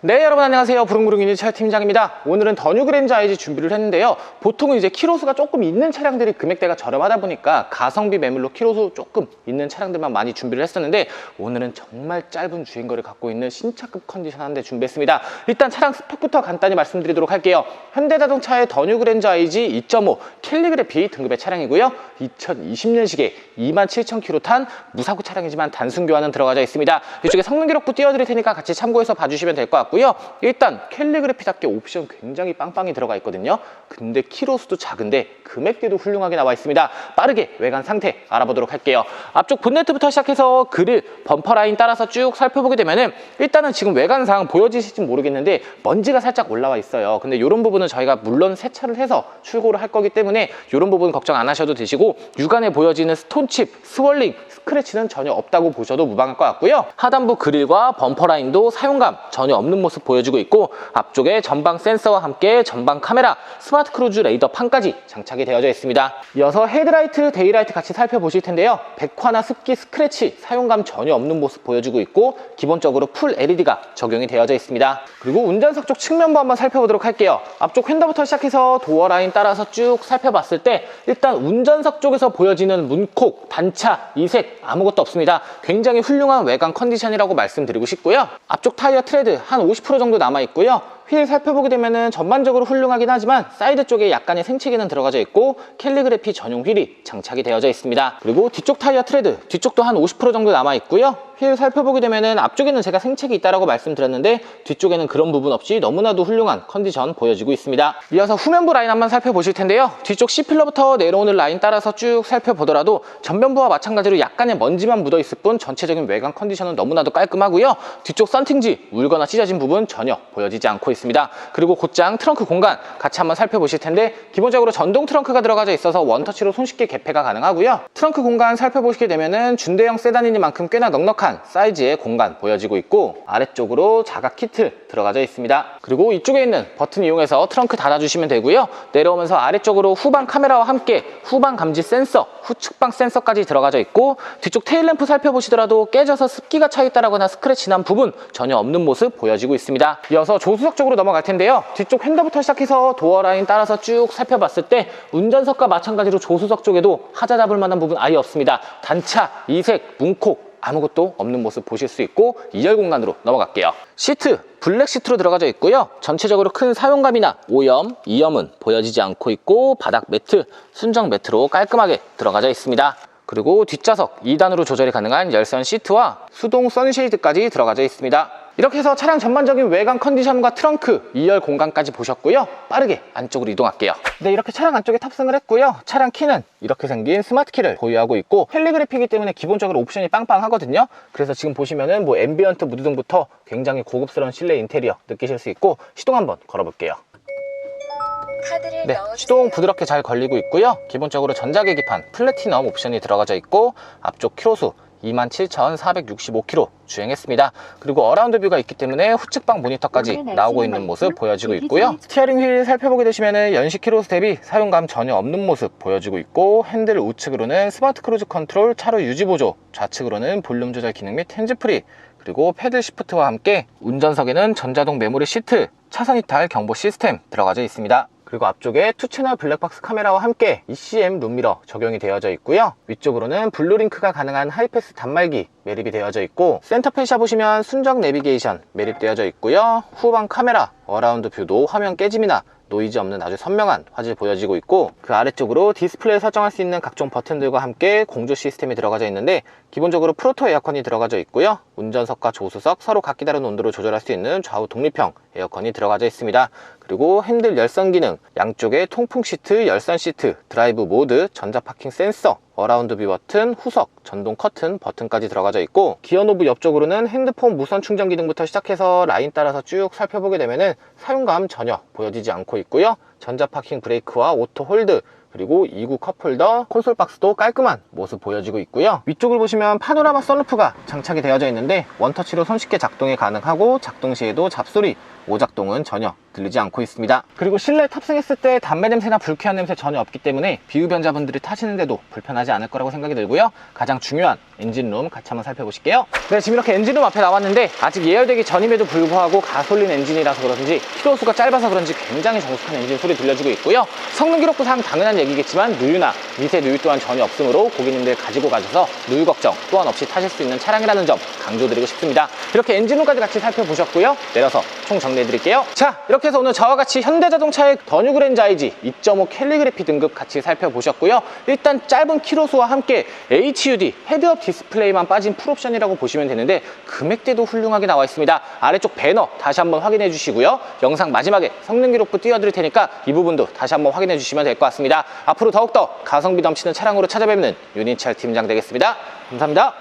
네 여러분 안녕하세요. 부릉부릉 유니차 팀장입니다. 오늘은 더뉴 그랜저 IG 준비를 했는데요. 보통은 이제 키로수가 조금 있는 차량들이 금액대가 저렴하다 보니까 가성비 매물로 키로수 조금 있는 차량들만 많이 준비를 했었는데 오늘은 정말 짧은 주행거리를 갖고 있는 신차급 컨디션 한 대 준비했습니다. 일단 차량 스펙부터 간단히 말씀드리도록 할게요. 현대자동차의 더뉴 그랜저 IG 2.5 캘리그래피 등급의 차량이고요. 2020년식에 27,000km 탄 무사고 차량이지만 단순 교환은 들어가져 있습니다. 이쪽에 성능 기록부 띄워드릴 테니까 같이 참고해서 봐주시면 될 것 같고요 일단 캘리그래피답게 옵션 굉장히 빵빵히 들어가 있거든요. 근데 키로수도 작은데 금액대도 훌륭하게 나와 있습니다. 빠르게 외관 상태 알아보도록 할게요. 앞쪽 본네트부터 시작해서 그릴 범퍼 라인 따라서 쭉 살펴보게 되면은 일단은 지금 외관상 보여지실지 모르겠는데 먼지가 살짝 올라와 있어요. 근데 이런 부분은 저희가 물론 세차를 해서 출고를 할 거기 때문에 이런 부분 걱정 안 하셔도 되시고 육안에 보여지는 스톤칩, 스월링, 스크래치는 전혀 없다고 보셔도 무방할 것 같고요. 하단부 그릴과 범퍼 라인도 사용감 전혀 없는 모습 보여주고 있고 앞쪽에 전방 센서와 함께 전방 카메라, 스마트 크루즈 레이더 판까지 장착이 되어져 있습니다. 이어서 헤드라이트, 데이라이트 같이 살펴보실 텐데요. 백화나 습기, 스크래치 사용감 전혀 없는 모습 보여주고 있고 기본적으로 풀 LED가 적용이 되어져 있습니다. 그리고 운전석 쪽 측면부 한번 살펴보도록 할게요. 앞쪽 휀더부터 시작해서 도어 라인 따라서 쭉 살펴봤을 때 일단 운전석 쪽에서 보여지는 문콕, 단차, 이색 아무것도 없습니다. 굉장히 훌륭한 외관 컨디션이라고 말씀드리고 싶고요. 앞쪽 타이어 트레드 한50% 정도 남아 있고요 휠 살펴보게 되면은 전반적으로 훌륭하긴 하지만 사이드 쪽에 약간의 생채기는 들어가져 있고 캘리그래피 전용 휠이 장착이 되어져 있습니다. 그리고 뒤쪽 타이어 트레드 뒤쪽도 한 50% 정도 남아 있고요. 휠 살펴보게 되면은 앞쪽에는 제가 생채기 있다라고 말씀드렸는데 뒤쪽에는 그런 부분 없이 너무나도 훌륭한 컨디션 보여지고 있습니다. 이어서 후면부 라인 한번 살펴보실 텐데요. 뒤쪽 C필러부터 내려오는 라인 따라서 쭉 살펴보더라도 전면부와 마찬가지로 약간의 먼지만 묻어 있을 뿐 전체적인 외관 컨디션은 너무나도 깔끔하고요. 뒤쪽 썬팅지 울거나 찢어진 부분 전혀 보여지지 않고 있습니다. 그리고 곧장 트렁크 공간 같이 한번 살펴보실 텐데 기본적으로 전동 트렁크가 들어가져 있어서 원터치로 손쉽게 개폐가 가능하고요. 트렁크 공간 살펴보시게 되면은 준대형 세단이니만큼 꽤나 넉넉한 사이즈의 공간 보여지고 있고 아래쪽으로 자각 키트 들어가져 있습니다. 그리고 이쪽에 있는 버튼 이용해서 트렁크 닫아주시면 되고요. 내려오면서 아래쪽으로 후방 카메라와 함께 후방 감지 센서 후측방 센서까지 들어가져 있고 뒤쪽 테일램프 살펴보시더라도 깨져서 습기가 차 있다거나 스크래치 난 부분 전혀 없는 모습 보여지고 있습니다. 이어서 조수석 쪽으로 넘어갈 텐데요. 뒤쪽 핸더부터 시작해서 도어 라인 따라서 쭉 살펴봤을 때 운전석과 마찬가지로 조수석 쪽에도 하자 잡을 만한 부분 아예 없습니다. 단차, 이색, 문콕 아무것도 없는 모습 보실 수 있고 2열 공간으로 넘어갈게요. 시트 블랙 시트로 들어가져 있고요. 전체적으로 큰 사용감이나 오염, 이염은 보여지지 않고 있고 바닥 매트, 순정 매트로 깔끔하게 들어가져 있습니다. 그리고 뒷좌석 2단으로 조절이 가능한 열선 시트와 수동 선쉐이드까지 들어가져 있습니다 이렇게 해서 차량 전반적인 외관 컨디션과 트렁크, 2열 공간까지 보셨고요. 빠르게 안쪽으로 이동할게요. 네 이렇게 차량 안쪽에 탑승을 했고요. 차량 키는 이렇게 생긴 스마트 키를 보유하고 있고 캘리그래피이기 때문에 기본적으로 옵션이 빵빵하거든요. 그래서 지금 보시면은 뭐 앰비언트 무드 등부터 굉장히 고급스러운 실내 인테리어 느끼실 수 있고 시동 한번 걸어볼게요. 네. 시동 부드럽게 잘 걸리고 있고요. 기본적으로 전자계기판 플래티넘 옵션이 들어가져 있고 앞쪽 키로수 27,465km 주행했습니다. 그리고 어라운드 뷰가 있기 때문에 후측방 모니터까지 나오고 있는 모습 보여지고 있고요. 스티어링 휠 살펴보게 되시면 연식 키로수 대비 사용감 전혀 없는 모습 보여지고 있고 핸들 우측으로는 스마트 크루즈 컨트롤 차로 유지 보조 좌측으로는 볼륨 조절 기능 및 핸즈프리 그리고 패들 시프트와 함께 운전석에는 전자동 메모리 시트, 차선 이탈 경보 시스템 들어가져 있습니다. 그리고 앞쪽에 투채널 블랙박스 카메라와 함께 ECM 룸미러 적용이 되어져 있고요. 위쪽으로는 블루링크가 가능한 하이패스 단말기 매립이 되어져 있고 센터 페시아 보시면 순정 내비게이션 매립되어져 있고요. 후방 카메라, 어라운드 뷰도 화면 깨짐이나 노이즈 없는 아주 선명한 화질 보여지고 있고 그 아래쪽으로 디스플레이 설정할 수 있는 각종 버튼들과 함께 공조 시스템이 들어가져 있는데 기본적으로 프로토 에어컨이 들어가져 있고요. 운전석과 조수석 서로 각기 다른 온도로 조절할 수 있는 좌우 독립형 에어컨이 들어가져 있습니다. 그리고 핸들 열선 기능 양쪽에 통풍 시트, 열선 시트, 드라이브 모드, 전자 파킹 센서 어라운드 뷰 버튼, 후석, 전동 커튼 버튼까지 들어가져 있고 기어 노브 옆쪽으로는 핸드폰 무선 충전 기능부터 시작해서 라인 따라서 쭉 살펴보게 되면 은 사용감 전혀 보여지지 않고 있고요 전자 파킹 브레이크와 오토 홀드 그리고 2구 컵홀더, 콘솔 박스도 깔끔한 모습 보여지고 있고요. 위쪽을 보시면 파노라마 썬루프가 장착이 되어져 있는데 원터치로 손쉽게 작동이 가능하고 작동 시에도 잡소리, 오작동은 전혀 들리지 않고 있습니다. 그리고 실내 탑승했을 때 담배 냄새나 불쾌한 냄새 전혀 없기 때문에 비흡연자분들이 타시는데도 불편하지 않을 거라고 생각이 들고요. 가장 중요한 엔진룸 같이 한번 살펴보실게요. 네, 지금 이렇게 엔진룸 앞에 나왔는데 아직 예열되기 전임에도 불구하고 가솔린 엔진이라서 그런지 키로수가 짧아서 그런지 굉장히 정숙한 엔진 소리 들려주고 있고요. 성능 기록부상 당연한 얘기겠지만 누유나 미세 누유 또한 전혀 없으므로 고객님들 가지고 가셔서 누유 걱정 또한 없이 타실 수 있는 차량이라는 점 강조드리고 싶습니다. 이렇게 엔진룸까지 같이 살펴보셨고요. 내려서 총 정리해드릴게요. 자, 이렇게 해서 오늘 저와 같이 현대자동차의 더뉴 그랜저 IG 2.5 캘리그래피 등급 같이 살펴보셨고요. 일단 짧은 키로수와 함께 HUD 헤드업 디스플레이만 빠진 풀옵션이라고 보시면 되는데 금액대도 훌륭하게 나와 있습니다. 아래쪽 배너 다시 한번 확인해 주시고요. 영상 마지막에 성능 기록부 띄워드릴 테니까 이 부분도 다시 한번 확인해 주시면 될 것 같습니다. 앞으로 더욱더 가성비 넘치는 차량으로 찾아뵙는 유니철 팀장 되겠습니다. 감사합니다.